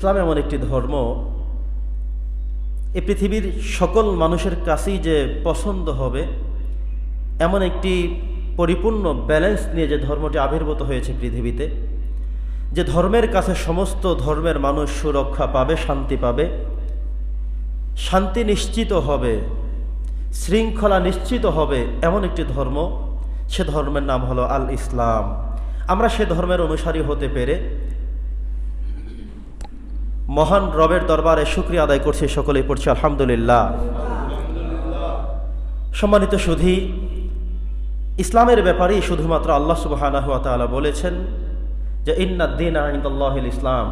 ইসলাম এমন একটি ধর্ম এই পৃথিবীর সকল মানুষের কাছেই যে পছন্দ হবে, এমন একটি পরিপূর্ণ ব্যালেন্স নিয়ে যে ধর্মটি আবির্ভূত হয়েছে পৃথিবীতে, যে ধর্মের কাছে সমস্ত ধর্মের মানুষ সুরক্ষা পাবে, শান্তি পাবে, শান্তি নিশ্চিত হবে, শৃঙ্খলা নিশ্চিত হবে, এমন একটি ধর্ম, সে ধর্মের নাম হলো আল ইসলাম আমরা সে ধর্মের অনুসারী হতে পেরে মহান রবের দরবারে শুক্রিয়া আদায় করছি, সকলেই পড়ছি, আলহামদুলিল্লাহ। সম্মানিত সুধী, ইসলামের ব্যাপারেই শুধুমাত্র আল্লাহ তাআলা বলেছেন যে ইন্নাদ্দিন আইন্দাল্লাহিল ইসলাম।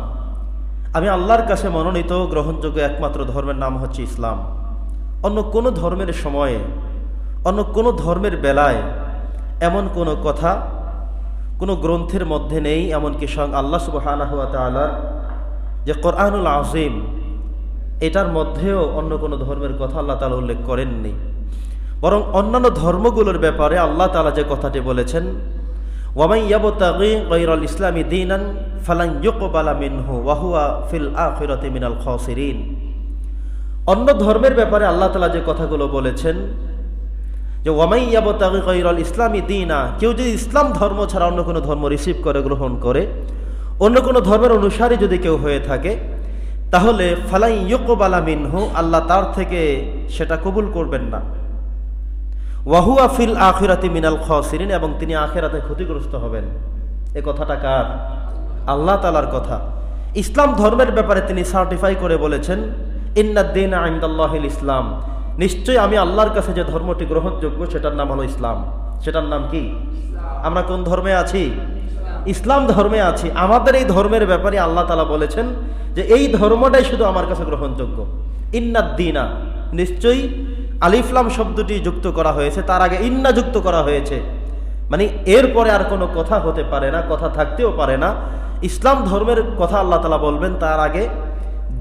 আমি আল্লাহর কাছে মনোনীত, গ্রহণযোগ্য একমাত্র ধর্মের নাম হচ্ছে ইসলাম। অন্য কোনো ধর্মের সময়ে, অন্য কোনো ধর্মের বেলায় এমন কোনো কথা, কোনো গ্রন্থের মধ্যে নেই, এমনকি স্বয়ং আল্লাহ তাআলার যে কোরআনুল আজিম এটার মধ্যেও অন্য কোনো ধর্মের কথা আল্লাহ তালা উল্লেখ করেননি। বরং অন্যান্য ধর্মগুলোর ব্যাপারে আল্লাহ তালা যে কথাটি বলেছেন ওয়ামাই ইসলামী দিনান ফালান ইউকবালা মিনহু ওয়াহুয়া ফিল আখিরাতি মিনাল খাসিরিন। অন্য ধর্মের ব্যাপারে আল্লাহ তালা যে কথাগুলো বলেছেন, যে ওয়ামাই ইয়াবতাগি গৈরল ইসলামী দিনা, কেউ যদি ইসলাম ধর্ম ছাড়া অন্য কোনো ধর্ম রিসিভ করে, গ্রহণ করে অন্য কোনো ধর্মের অনুসারী যদি কেউ হয়ে থাকে, তাহলে ফালাই ইয়কবালা মিনহু, আল্লাহ তার থেকে সেটা কবুল করবেন না। ওয়াহুয়া ফিল আখিরাতি মিনাল খসিরিন, এবং তিনি আখেরাতে ক্ষতিগ্রস্ত হবেন। এ কথাটা কার? আল্লাহ তালার কথা। ইসলাম ধর্মের ব্যাপারে তিনি সার্টিফাই করে বলেছেন ইন্নাদ্দিন আইন্দাল্লাহিল ইসলাম। নিশ্চয়ই আমি আল্লাহর কাছে যে ধর্মটি গ্রহণযোগ্য, সেটার নাম হলো ইসলাম। সেটার নাম কি? আমরা কোন ধর্মে আছি? ইসলাম ধর্মে আছি, আমাদের এই ধর্মের ব্যাপারে আল্লাহ তালা বলেছেন যে এই ধর্মটাই শুধু আমার কাছে গ্রহণযোগ্য। ইন্নাদ্দিনা নিশ্চয়ই আলিফলাম শব্দটি যুক্ত করা হয়েছে, তার আগে ইন্না যুক্ত করা হয়েছে। মানে এরপরে আর কোনো কথা হতে পারে না, কথা থাকতেও পারে না। ইসলাম ধর্মের কথা আল্লাহ তালা বলবেন, তার আগে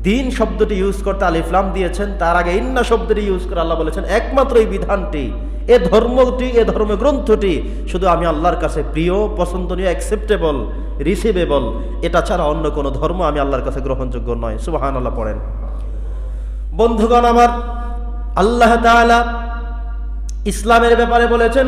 দিন শব্দটি ইউজ করতে আলিফলাম দিয়েছেন, তার আগে ইন্না শব্দটি ইউজ করে আল্লাহ বলেছেন, একমাত্র এই বিধানটি, এ ধর্মটি, এ ধর্ম গ্রন্থটি শুধু আমি আল্লাহর কাছে প্রিয়, পছন্দনীয় অ্যাকসেপ্টেবল রিসিভেবল এটা ছাড়া অন্য কোনো ধর্ম আমি আল্লাহর কাছে গ্রহণযোগ্য নয়। সুবাহান আল্লাহ পড়েন। বন্ধুগণ আমার, আল্লাহ তাআলা ইসলামের ব্যাপারে বলেছেন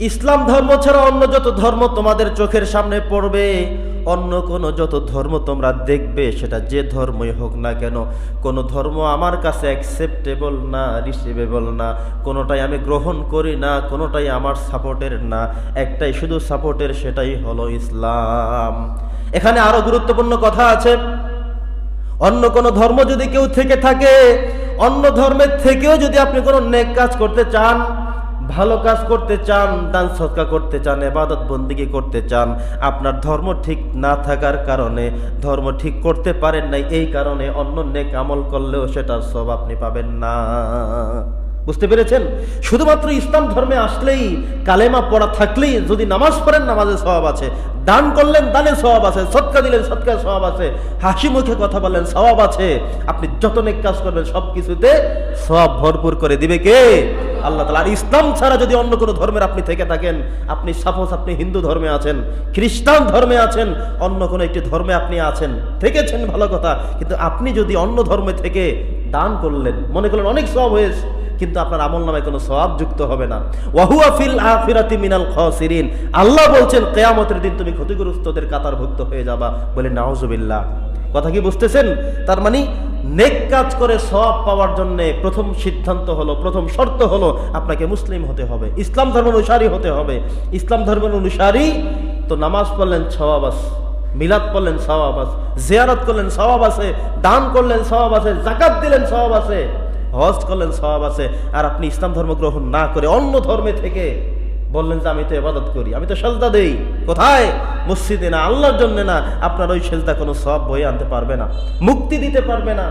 ইসলাম ধর্ম ছাড়া অন্য যত ধর্ম তোমাদের চোখের সামনে পড়বে, অন্য কোনো যত ধর্ম তোমরা দেখবে, সেটা যে ধর্মই হোক না কেন, কোনো ধর্ম আমার কাছে অ্যাকসেপ্টেবল না রিসিভেবল না, কোনোটাই আমি গ্রহণ করি না, কোনোটাই আমার সাপোর্টের না, একটাই শুধু সাপোর্টের সেটাই হলো ইসলাম। এখানে আরও গুরুত্বপূর্ণ কথা আছে, অন্য কোনো ধর্ম যদি কেউ থেকে থাকে, অন্য ধর্মের থেকেও যদি আপনি কোনো নেক কাজ করতে চান ভালো কাজ করতে চান, দান সৎকা করতে চান, এবাদত বন্দিকে করতে চান, আপনার ধর্ম ঠিক না থাকার কারণে, ধর্ম ঠিক করতে পারেন নাই, এই কারণে অন্য নেক আমল করলেও সেটার সব আপনি পাবেন না। বুঝতে পেরেছেন? শুধুমাত্র ইসলাম ধর্মে আসলেই কালেমা পড়া থাকলেই যদি নামাজ পড়েন নামাজে স্বভাব আছে। দান করলেন দানে স্বভাব আছে। সৎকা দিলেন সৎকার স্বভাব আছে। হাসি মুখে কথা বললেন, স্বভাব আছে। আপনি যত নেক কাজ করবেন, সব কিছুতে সব ভরপুর করে দিবে কে? আল্লাহ তালা আর ইসলাম ছাড়া যদি অন্য কোনো ধর্মের আপনি থেকে থাকেন, আপনি সাপোজ আপনি হিন্দু ধর্মে আছেন, খ্রিস্টান ধর্মে আছেন, অন্য কোনো একটি ধর্মে আপনি আছেন, থেকেছেন, ভালো কথা। কিন্তু আপনি যদি অন্য ধর্মে থেকে দান করলেন। মনে করলেন, অনেক সব হয়েছে, কিন্তু আপনার আমল নামায় কোনো সওয়াব যুক্ত হবে না। ওয়াহুয়া ফিল আখিরাতি মিনাল খাসিরিন। আল্লাহ বলছেন, কিয়ামতের দিন তুমি ক্ষতিগ্রস্তদের কাতারভুক্ত হয়ে যাবা। বলে, নাউজুবিল্লাহ। কথা কি বুঝতেছেন? তার মানে নেক কাজ করে সব পাওয়ার জন্য প্রথম সিদ্ধান্ত হলো, প্রথম শর্ত হলো আপনাকে মুসলিম হতে হবে। ইসলাম ধর্ম অনুসারী হতে হবে। ইসলাম ধর্মের অনুসারী তো নামাজ পড়লেন আছে। মিলাদ করলেন সওয়াব আছে, জিয়ারত করলেন সওয়াব আছে, দান করলেন সওয়াব আছে জাকাত দিলেন সওয়াব আছে, হজ করলেন সওয়াব আছে। আর আপনি ইসলাম ধর্ম গ্রহণ না করে অন্য ধর্মে থেকে বললেন যে, আমি তো এবাদত করি, আমি তো সেজদা দেই। কোথায়? মসজিদে না, আল্লাহর জন্য না। আপনার ওই সেজদা কোনো সব বয়ে আনতে পারবে না, মুক্তি দিতে পারবে না।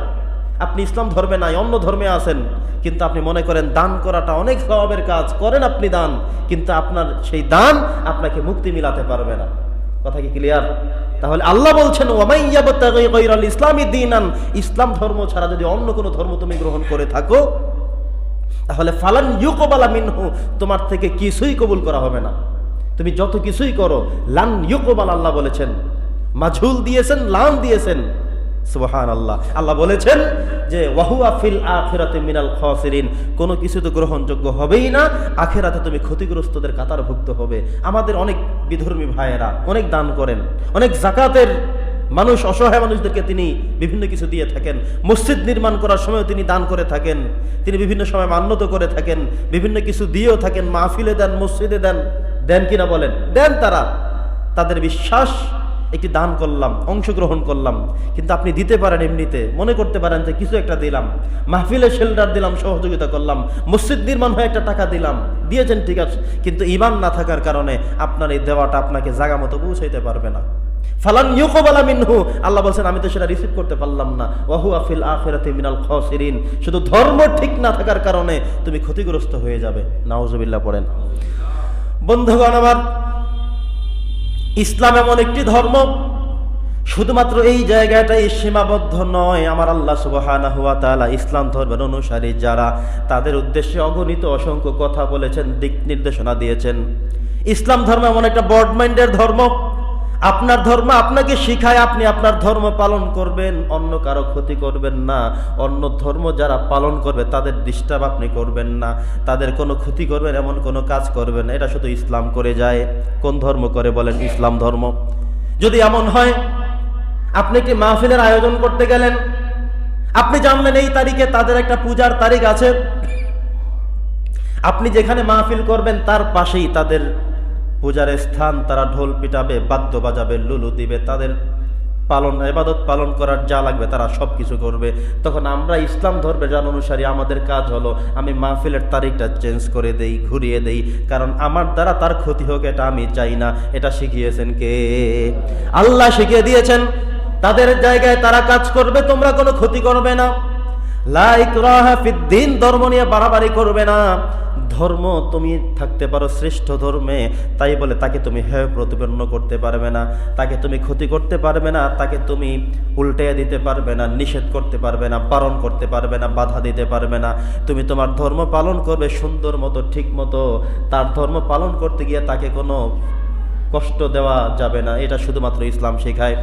আপনি ইসলাম ধর্মে নাই, অন্য ধর্মে আছেন, কিন্তু আপনি মনে করেন দান করাটা অনেক স্বভাবের কাজ, করেন আপনি দান, কিন্তু আপনার সেই দান আপনাকে মুক্তি মিলাতে পারবে না। কথা কি ক্লিয়ার তাহলে আল্লাহ বলছেন ইসলামী দিনান ইসলাম ধর্ম ছাড়া যদি অন্য কোনো ধর্ম তুমি গ্রহণ করে থাকো, তাহলে ফালান ইউকবালা মিনহু, তোমার থেকে কিছুই কবুল করা হবে না। তুমি যত কিছুই করো, লান ইউকবাল আল্লাহ বলেছেন, মাঝুল দিয়েছেন, লান দিয়েছেন। সুবহান আল্লাহ আল্লাহ বলেছেন যে, ওয়াহুয়া ফিল আখিরাতে মিনাল খাসিরিন। কোনো কিছু তো গ্রহণযোগ্য হবেই না, আখেরাতে তুমি ক্ষতিগ্রস্তদের কাতারভুক্ত হবে। আমাদের অনেক বিধর্মী ভাইয়েরা অনেক দান করেন, অনেক জাকাতের মানুষ, অসহায় মানুষদেরকে তিনি বিভিন্ন কিছু দিয়ে থাকেন। মসজিদ নির্মাণ করার সময় তিনি দান করে থাকেন, তিনি বিভিন্ন সময় মান্যত করে থাকেন, বিভিন্ন কিছু দিয়েও থাকেন, মাহফিলে দেন, মসজিদে দেন। দেন কিনা বলেন? দেন তারা। তাদের বিশ্বাস একটি দান করলাম, অংশগ্রহণ করলাম, কিন্তু আপনি দিতে পারেন এমনিতে। মনে করতে পারেন যে কিছু একটা দিলাম। মাহফিলে শেল্টার দিলাম, সহযোগিতা করলাম। মসজিদ নির্মাণ হয়ে একটা টাকা দিলাম। দিয়েছেন ঠিক আছে, কিন্তু ইমান না থাকার কারণে আপনার এই দেওয়াটা আপনাকে জাগা মতো পৌঁছাইতে পারবে না। ফালান ইউকবালা মিনহু, আল্লাহ বলছেন, আমি তো সেটা রিসিভ করতে পারলাম না। ওয়াহু আফিল আখিরাতি মিনাল খাসিরিন। শুধু ধর্ম ঠিক না থাকার কারণে তুমি ক্ষতিগ্রস্ত হয়ে যাবে। নাউজুবিল্লাহ পড়েন। বন্ধুগণ আমার ইসলাম এমন একটি ধর্ম, শুধুমাত্র এই জায়গাটাই সীমাবদ্ধ নয়। আমার আল্লাহ সুবাহ ইসলাম ধর্মের অনুসারী যারা, তাদের উদ্দেশ্যে অগণিত অসংখ্য কথা বলেছেন, দিক নির্দেশনা দিয়েছেন। ইসলাম ধর্ম এমন একটা বড মাইন্ডের ধর্ম আপনার ধর্ম আপনাকে শিখায়, আপনি আপনার ধর্ম পালন করবেন, অন্য কারও ক্ষতি করবেন না। অন্য ধর্ম যারা পালন করবে, তাদের ডিস্টার্ব আপনি করবেন না। তাদের কোনো ক্ষতি করবেন, এমন কোনো কাজ করবেন এটা শুধু ইসলাম করে যায়। কোন ধর্ম করে বলেন? ইসলাম ধর্ম। যদি এমন হয়, আপনি একটি মাহফিলের আয়োজন করতে গেলেন? আপনি জানলেন এই তারিখে তাদের একটা পূজার তারিখ আছে। আপনি যেখানে মাহফিল করবেন, তার পাশেই তাদের পূজার স্থান তারা ঢোল পিটাবে, বাদ্য বাজাবে, লুলু দিবে, তাদের পালন, এবাদত পালন করার যা লাগবে তারা সব কিছু করবে। তখন আমরা ইসলাম ধর্মের জান অনুসারী, আমাদের কাজ হলো আমি মাহফিলের তারিখটা চেঞ্জ করে দেই, ঘুরিয়ে দেই। কারণ আমার দ্বারা তার ক্ষতি হোক এটা আমি চাই না। এটা শিখিয়েছেন কে? আল্লাহ শিখিয়ে দিয়েছেন, তাদের জায়গায় তারা কাজ করবে, তোমরা কোনো ক্ষতি করবে না। দিন, ধর্ম নিয়ে বাড়াবাড়ি করবে না। ধর্ম তুমি থাকতে পারো শ্রেষ্ঠ ধর্মে, তাই বলে তাকে তুমি হেয় প্রতিপন্ন করতে পারবে না, তাকে তুমি ক্ষতি করতে পারবে না, তাকে তুমি উল্টে দিতে পারবে না, নিষেধ করতে পারবে না, পালন করতে পারবে না, বাধা দিতে পারবে না। তুমি তোমার ধর্ম পালন করবে সুন্দর মতো, ঠিক মতো, তার ধর্ম পালন করতে গিয়ে তাকে কোনো কষ্ট দেওয়া যাবে না। এটা শুধুমাত্র ইসলাম শেখায়।